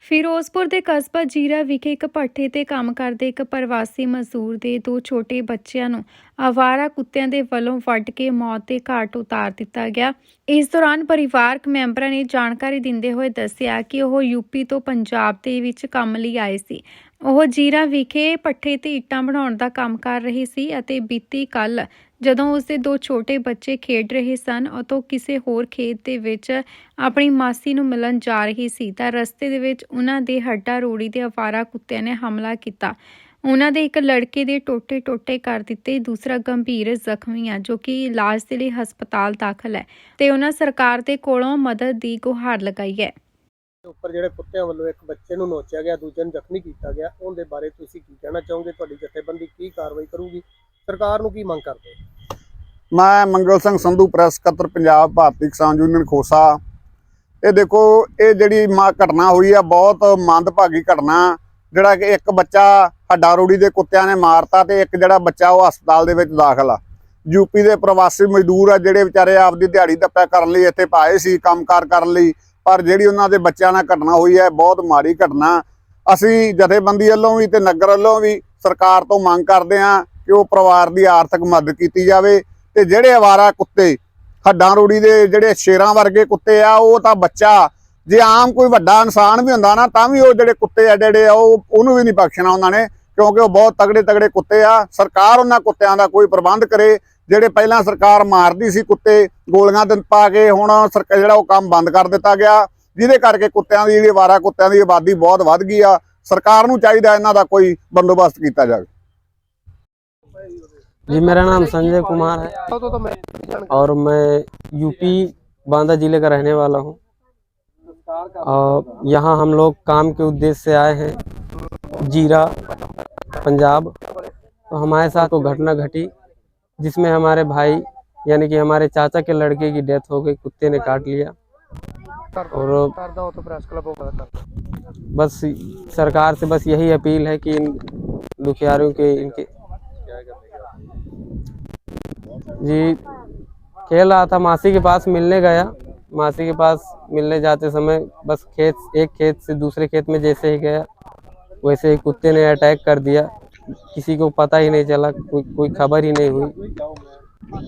ਫਿਰੋਜ਼ਪੁਰ ਦੇ ਕਸਬਾ ਜੀਰਾ ਵਿਖੇ ਇੱਕ ਭੱਠੇ ਤੇ ਕੰਮ ਕਰਦੇ ਇੱਕ ਪ੍ਰਵਾਸੀ ਮਜ਼ਦੂਰ ਦੇ ਦੋ ਛੋਟੇ ਬੱਚਿਆਂ ਨੂੰ ਆਵਾਰਾ ਕੁੱਤਿਆਂ ਦੇ ਵੱਲੋਂ ਵੱਢ ਕੇ ਮੌਤ ਦੇ ਘਾਟ ਉਤਾਰ ਦਿੱਤਾ ਗਿਆ। ਇਸ ਦੌਰਾਨ ਪਰਿਵਾਰਕ ਮੈਂਬਰਾਂ ਨੇ ਜਾਣਕਾਰੀ ਦਿੰਦੇ ਹੋਏ ਦੱਸਿਆ ਕਿ ਉਹ ਯੂਪੀ ਤੋਂ ਪੰਜਾਬ ਦੇ ਵਿੱਚ ਕੰਮ ਲਈ ਆਏ ਸੀ। ਉਹ ਜੀਰਾ ਵਿਖੇ ਪੱਠੇ ਤੇ ਇੱਟਾਂ ਬਣਾਉਣ ਦਾ ਕੰਮ ਕਰ ਰਹੀ ਸੀ ਅਤੇ ਬੀਤੀ ਕੱਲ ਜਦੋਂ ਉਸਦੇ ਦੋ ਛੋਟੇ ਬੱਚੇ ਖੇਡ ਰਹੇ ਸਨ ਅਤੇ ਕਿਸੇ ਹੋਰ ਖੇਤ ਦੇ ਵਿੱਚ ਆਪਣੀ ਮਾਸੀ ਨੂੰ ਮਿਲਣ ਜਾ ਰਹੀ ਸੀ ਤਾਂ ਰਸਤੇ ਦੇ ਵਿੱਚ ਉਹਨਾਂ ਦੇ ਹੱਡਾ ਰੋੜੀ ਦੇ ਅਵਾਰਾ ਕੁੱਤਿਆਂ ਨੇ ਹਮਲਾ ਕੀਤਾ। ਉਹਨਾਂ ਦੇ ਇੱਕ ਲੜਕੇ ਦੇ ਟੋਟੇ-ਟੋਟੇ ਕਰ ਦਿੱਤੇ, ਦੂਸਰਾ ਗੰਭੀਰ ਜ਼ਖਮੀ ਆ, ਜੋ ਕਿ ਇਲਾਜ ਦੇ ਲਈ ਹਸਪਤਾਲ ਦਾਖਲ ਹੈ ਤੇ ਉਹਨਾਂ ਸਰਕਾਰ ਦੇ ਕੋਲੋਂ ਮਦਦ ਦੀ ਗੁਹਾਰ ਲਗਾਈ ਹੈ। ਦੇ ਉੱਪਰ ਜਿਹੜੇ ਕੁੱਤਿਆਂ ਵੱਲੋਂ ਇੱਕ ਬੱਚੇ ਨੂੰ ਨੋਚਿਆ ਗਿਆ, ਦੂਜੇ ਨੂੰ ਜ਼ਖਮੀ ਕੀਤਾ ਗਿਆ, ਉਹਦੇ ਬਾਰੇ ਤੁਸੀਂ ਕੀ ਕਹਿਣਾ ਚਾਹੋਗੇ? ਤੁਹਾਡੀ ਜਥੇਬੰਦੀ ਕੀ ਕਾਰਵਾਈ ਕਰੂਗੀ? ਸਰਕਾਰ ਨੂੰ ਕੀ ਮੰਗ ਕਰਦੇ? ਹੋ? ਮੈਂ ਮੰਗਲ ਸਿੰਘ ਸੰਧੂ ਪ੍ਰੈਸ ਸਕੱਤਰ ਪੰਜਾਬ, ਭਾਰਤੀ ਕਿਸਾਨ ਯੂਨੀਅਨ ਖੋਸਾ। ਇਹ ਦੇਖੋ, ਇਹ ਜਿਹੜੀ ਮਾ ਘਟਨਾ ਹੋਈ ਆ, ਬਹੁਤ ਮੰਦਭਾਗੀ ਘਟਨਾ। ਜਿਹੜਾ ਕਿ ਇੱਕ ਬੱਚਾ ਹੱਡਾ ਰੋੜੀ ਦੇ ਕੁੱਤਿਆਂ ਨੇ ਮਾਰਤਾ ਤੇ ਇੱਕ ਜਿਹੜਾ ਬੱਚਾ ਉਹ ਹਸਪਤਾਲ ਦੇ ਵਿੱਚ ਦਾਖਲ ਆ। ਯੂਪੀ ਦੇ ਪ੍ਰਵਾਸੀ ਮਜ਼ਦੂਰ ਆ, ਜਿਹੜੇ ਵਿਚਾਰੇ ਆਪਦੀ ਦਿਹਾੜੀ ਦੱਪਿਆ ਕਰਨ ਲਈ ਇੱਥੇ ਪਾਏ ਸੀ, ਕੰਮਕਾਰ ਕਰਨ ਲਈ। ਪਰ ਜਿਹੜੀ ਉਹਨਾਂ ਦੇ ਬੱਚਿਆਂ ਨਾਲ ਘਟਨਾ ਹੋਈ ਹੈ ਬਹੁਤ ਮਾੜੀ ਘਟਨਾ। ਅਸੀਂ ਜਥੇਬੰਦੀ ਵੱਲੋਂ ਵੀ ਤੇ ਨਗਰ ਵੱਲੋਂ ਵੀ ਸਰਕਾਰ ਤੋਂ ਮੰਗ ਕਰਦੇ ਹਾਂ ਕਿ ਉਹ ਪਰਿਵਾਰ ਦੀ ਆਰਥਿਕ ਮਦਦ ਕੀਤੀ ਜਾਵੇ। ਤੇ ਜਿਹੜੇ ਅਵਾਰਾ ਕੁੱਤੇ ਹੱਡਾਂ ਰੋੜੀ ਦੇ ਜਿਹੜੇ ਸ਼ੇਰਾਂ ਵਰਗੇ ਕੁੱਤੇ ਆ, ਉਹ ਤਾਂ ਬੱਚਾ, ਜੇ ਆਮ ਕੋਈ ਵੱਡਾ ਇਨਸਾਨ ਵੀ ਹੁੰਦਾ ਨਾ, ਤਾਂ ਵੀ ਉਹ ਜਿਹੜੇ ਕੁੱਤੇ ਆ, ਜਿਹੜੇ ਆ, ਉਹ ਉਹਨੂੰ ਵੀ ਨਹੀਂ ਬਖਸ਼ਣਾ ਉਹਨਾਂ ਨੇ, ਕਿਉਂਕਿ ਉਹ ਬਹੁਤ ਤਗੜੇ ਤਗੜੇ ਕੁੱਤੇ ਆ। ਸਰਕਾਰ ਉਹਨਾਂ ਕੁੱਤਿਆਂ ਦਾ ਕੋਈ ਪ੍ਰਬੰਧ ਕਰੇ, ਜਿਹੜੇ ਪਹਿਲਾਂ ਸਰਕਾਰ ਮਾਰਦੀ ਸੀ ਕੁੱਤੇ, ਗੋਲੀਆਂ ਦੇ ਪਾ ਕੇ, ਹੁਣ ਸਰਕਾਰ ਜਿਹੜਾ ਉਹ ਕੰਮ ਬੰਦ ਕਰ ਦਿੱਤਾ ਗਿਆ, ਜਿਹਦੇ ਕਰਕੇ ਕੁੱਤਿਆਂ ਦੀ, ਜਿਹੜੀ ਅਵਾਰਾ ਕੁੱਤਿਆਂ ਦੀ ਆਬਾਦੀ ਬਹੁਤ ਵੱਧ ਗਈ ਆ। ਸਰਕਾਰ ਨੂੰ ਚਾਹੀਦਾ ਇਹਨਾਂ ਦਾ ਕੋਈ ਬੰਦੋਬਸਤ ਕੀਤਾ ਜਾਵੇ। जी मेरा नाम संजय कुमार है। और मैं यूपी बांदा ज़िले का रहने वाला हूँ। यहाँ हम लोग काम के उद्देश्य से आए हैं। जीरा पंजाब। तो हमारे साथ वो घटना घटी जिसमें हमारे भाई यानी कि हमारे चाचा के लड़के की डेथ हो गई कुत्ते ने काट लिया। और बस सरकार से बस यही अपील है कि इन दुखियारों के इनके जी, खेल रहा था, मासी के पास मिलने गया। मासी के पास मिलने जाते समय बस खेत, एक खेत से दूसरे खेत में जैसे ही गया, वैसे ही कुत्ते ने अटैक कर दिया। किसी को पता ही नहीं चला, कोई कोई खबर ही नहीं हुई।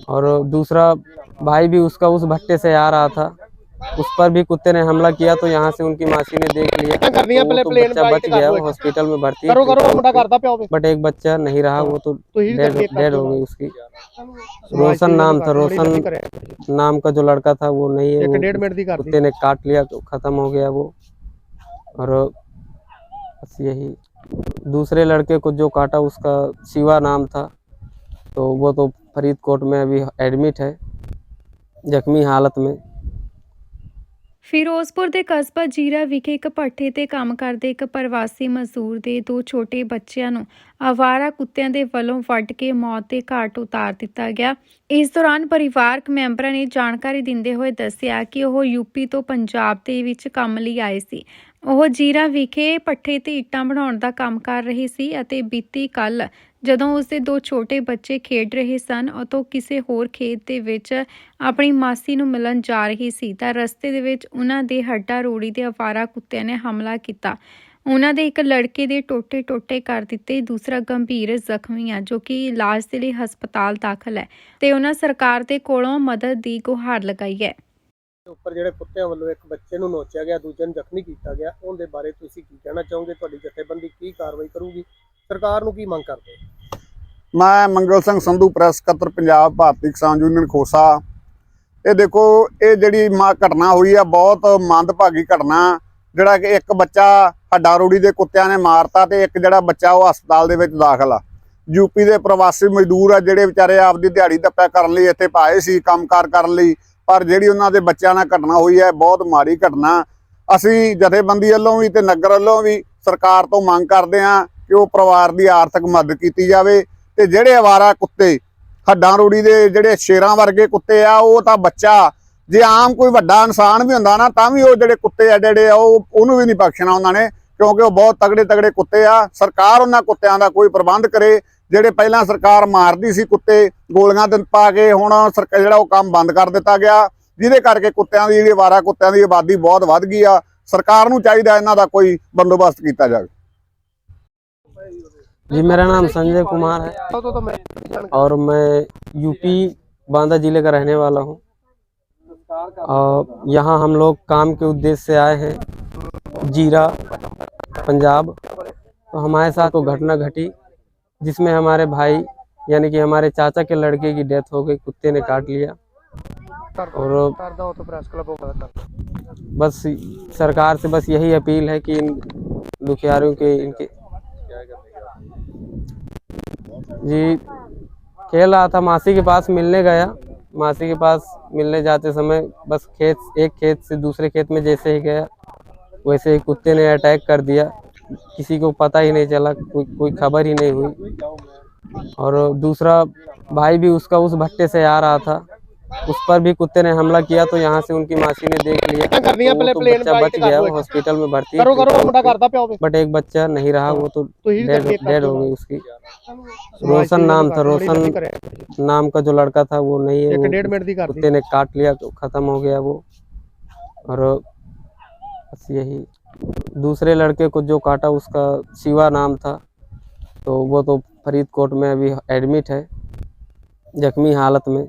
और दूसरा भाई भी उसका उस भट्टे से आ रहा था। उस पर भी कुत्ते ने हमला किया तो यहाँ से उनकी मासी ने देख लिया तो, बच्चा बच गया हॉस्पिटल में भर्ती बट एक बच्चा नहीं रहा वो तो डेड हो गई उसकी। रोशन नाम था रोशन नाम का जो लड़का था वो नहीं है कुत्ते ने काट लिया तो खत्म हो गया वो। और बस यही। दूसरे लड़के को जो काटा उसका शिवा नाम था। तो वो तो फरीदकोट में अभी एडमिट है जख्मी हालत में। ਫਿਰੋਜ਼ਪੁਰ ਦੇ ਕਸਬਾ ਜੀਰਾ ਵਿਖੇ ਇੱਕ ਭੱਠੇ ਤੇ ਕੰਮ ਕਰਦੇ ਇੱਕ ਪ੍ਰਵਾਸੀ ਮਜ਼ਦੂਰ ਦੇ ਦੋ ਛੋਟੇ ਬੱਚਿਆਂ ਨੂੰ ਆਵਾਰਾ ਕੁੱਤਿਆਂ ਦੇ ਵੱਲੋਂ ਵੱਢ ਕੇ ਮੌਤ ਦੇ ਘਾਟ ਉਤਾਰ ਦਿੱਤਾ ਗਿਆ। ਇਸ ਦੌਰਾਨ ਪਰਿਵਾਰਕ ਮੈਂਬਰਾਂ ਨੇ ਜਾਣਕਾਰੀ ਦਿੰਦੇ ਹੋਏ ਦੱਸਿਆ ਕਿ ਉਹ ਯੂਪੀ ਤੋਂ ਪੰਜਾਬ ਦੇ ਵਿੱਚ ਕੰਮ ਲਈ ਆਏ ਸੀ। ਉਹ ਜੀਰਾ ਵਿਖੇ ਪੱਠੇ ਤੇ ਇੱਟਾਂ ਬਣਾਉਣ ਦਾ ਕੰਮ ਕਰ ਰਹੀ ਸੀ ਅਤੇ ਬੀਤੀ ਕੱਲ ਜਦੋਂ ਉਸਦੇ ਦੋ ਛੋਟੇ ਬੱਚੇ ਖੇਡ ਰਹੇ ਸਨ ਅਤੇ ਕਿਸੇ ਹੋਰ ਖੇਤ ਦੇ ਵਿੱਚ ਆਪਣੀ ਮਾਸੀ ਨੂੰ ਮਿਲਣ ਜਾ ਰਹੀ ਸੀ ਤਾਂ ਰਸਤੇ ਦੇ ਵਿੱਚ ਉਹਨਾਂ ਦੇ ਹੱਡਾ ਰੋੜੀ ਦੇ ਅਵਾਰਾ ਕੁੱਤਿਆਂ ਨੇ ਹਮਲਾ ਕੀਤਾ। ਉਹਨਾਂ ਦੇ ਇੱਕ ਲੜਕੇ ਦੇ ਟੋਟੇ-ਟੋਟੇ ਕਰ ਦਿੱਤੇ, ਦੂਸਰਾ ਗੰਭੀਰ ਜ਼ਖਮੀ ਆ, ਜੋ ਕਿ ਇਲਾਜ ਦੇ ਲਈ ਹਸਪਤਾਲ ਦਾਖਲ ਹੈ ਤੇ ਉਹਨਾਂ ਸਰਕਾਰ ਦੇ ਕੋਲੋਂ ਮਦਦ ਦੀ ਗੁਹਾਰ ਲਗਾਈ ਹੈ। ਦੇ ਉੱਪਰ ਜਿਹੜੇ ਕੁੱਤਿਆਂ ਵੱਲੋਂ ਇੱਕ ਬੱਚੇ ਨੂੰ ਨੋਚਿਆ ਗਿਆ, ਦੂਜੇ ਨੂੰ ਜ਼ਖਮੀ ਕੀਤਾ ਗਿਆ, ਉਹਦੇ ਬਾਰੇ ਤੁਸੀਂ ਕੀ ਕਹਿਣਾ ਚਾਹੋਗੇ? ਤੁਹਾਡੀ ਜਥੇਬੰਦੀ ਕੀ ਕਾਰਵਾਈ ਕਰੂਗੀ? ਸਰਕਾਰ ਨੂੰ ਕੀ ਮੰਗ ਕਰਦੇ? ਹੋ? ਮੈਂ ਮੰਗਲ ਸਿੰਘ ਸੰਧੂ ਪ੍ਰੈਸ ਸਕੱਤਰ ਪੰਜਾਬ, ਭਾਰਤੀ ਕਿਸਾਨ ਯੂਨੀਅਨ ਖੋਸਾ। ਇਹ ਦੇਖੋ, ਇਹ ਜਿਹੜੀ ਮਾ ਘਟਨਾ ਹੋਈ ਆ, ਬਹੁਤ ਮੰਦਭਾਗੀ ਘਟਨਾ। ਜਿਹੜਾ ਕਿ ਇੱਕ ਬੱਚਾ ਹੱਡਾ ਰੋੜੀ ਦੇ ਕੁੱਤਿਆਂ ਨੇ ਮਾਰਤਾ ਤੇ ਇੱਕ ਜਿਹੜਾ ਬੱਚਾ ਉਹ ਹਸਪਤਾਲ ਦੇ ਵਿੱਚ ਦਾਖਲ ਆ। ਯੂਪੀ ਦੇ ਪ੍ਰਵਾਸੀ ਮਜ਼ਦੂਰ ਆ, ਜਿਹੜੇ ਵਿਚਾਰੇ ਆਪਦੀ ਦਿਹਾੜੀ ਦੱਪਿਆ ਕਰਨ ਲਈ ਇੱਥੇ ਪਾਏ ਸੀ, ਕੰਮਕਾਰ ਕਰਨ ਲਈ। ਪਰ ਜਿਹੜੀ ਉਹਨਾਂ ਦੇ ਬੱਚਿਆਂ ਨਾਲ ਘਟਨਾ ਹੋਈ ਹੈ ਬਹੁਤ ਮਾੜੀ ਘਟਨਾ। ਅਸੀਂ ਜਥੇਬੰਦੀ ਵੱਲੋਂ ਵੀ ਤੇ ਨਗਰ ਵੱਲੋਂ ਵੀ ਸਰਕਾਰ ਤੋਂ ਮੰਗ ਕਰਦੇ ਹਾਂ ਕਿ ਉਹ ਪਰਿਵਾਰ ਦੀ ਆਰਥਿਕ ਮਦਦ ਕੀਤੀ ਜਾਵੇ। ਤੇ ਜਿਹੜੇ ਅਵਾਰਾ ਕੁੱਤੇ ਹੱਡਾਂ ਰੋੜੀ ਦੇ ਜਿਹੜੇ ਸ਼ੇਰਾਂ ਵਰਗੇ ਕੁੱਤੇ ਆ, ਉਹ ਤਾਂ ਬੱਚਾ, ਜੇ ਆਮ ਕੋਈ ਵੱਡਾ ਇਨਸਾਨ ਵੀ ਹੁੰਦਾ ਨਾ, ਤਾਂ ਵੀ ਉਹ ਜਿਹੜੇ ਕੁੱਤੇ ਆ, ਜਿਹੜੇ ਆ, ਉਹ ਉਹਨੂੰ ਵੀ ਨਹੀਂ ਬਖਸ਼ਣਾ ਉਹਨਾਂ ਨੇ, ਕਿਉਂਕਿ ਉਹ ਬਹੁਤ ਤਗੜੇ ਤਗੜੇ ਕੁੱਤੇ ਆ। ਸਰਕਾਰ ਉਹਨਾਂ ਕੁੱਤਿਆਂ ਦਾ ਕੋਈ ਪ੍ਰਬੰਧ ਕਰੇ, ਜਿਹੜੇ ਪਹਿਲਾਂ ਸਰਕਾਰ ਮਾਰਦੀ ਸੀ ਕੁੱਤੇ, ਗੋਲੀਆਂ ਦੇ ਪਾ ਕੇ, ਹੁਣ ਸਰਕਾਰ ਜਿਹੜਾ ਉਹ ਕੰਮ ਬੰਦ ਕਰ ਦਿੱਤਾ ਗਿਆ, ਜਿਹਦੇ ਕਰਕੇ ਕੁੱਤਿਆਂ ਦੀ, ਜਿਹੜੀ ਅਵਾਰਾ ਕੁੱਤਿਆਂ ਦੀ ਆਬਾਦੀ ਬਹੁਤ ਵੱਧ ਗਈ ਆ। ਸਰਕਾਰ ਨੂੰ ਚਾਹੀਦਾ ਇਹਨਾਂ ਦਾ ਕੋਈ ਬੰਦੋਬਸਤ ਕੀਤਾ ਜਾਵੇ। जी मेरा नाम संजय कुमार है। तो तो और मैं यूपी बांदा ज़िले का रहने वाला हूँ। और यहाँ हम लोग काम के उद्देश्य से आए हैं। जीरा पंजाब। तो हमारे साथ वो घटना घटी जिसमें हमारे भाई यानी कि हमारे चाचा के लड़के की डेथ हो गई कुत्ते ने काट लिया। और तो बस सरकार से बस यही अपील है कि इन दुखियारों के इनके जी, खेल रहा था, मासी के पास मिलने गया। मासी के पास मिलने जाते समय बस खेत, एक खेत से दूसरे खेत में जैसे ही गया, वैसे ही कुत्ते ने अटैक कर दिया। किसी को पता ही नहीं चला, कोई कोई खबर ही नहीं हुई। और दूसरा भाई भी उसका उस भट्टे से आ रहा था। उस पर भी कुत्ते ने हमला किया तो यहाँ से उनकी मासी ने देख लिया तो बच्चा बच गया हॉस्पिटल में भर्ती बट एक बच्चा नहीं रहा वो तो डेड हो गई उसकी। रोशन नाम था रोशन नाम का जो लड़का था वो नहीं है कुत्ते ने काट लिया तो खत्म हो गया वो। और बस यही। दूसरे लड़के को जो काटा उसका शिवा नाम था। तो वो तो फरीदकोट में अभी एडमिट है जख्मी हालत में।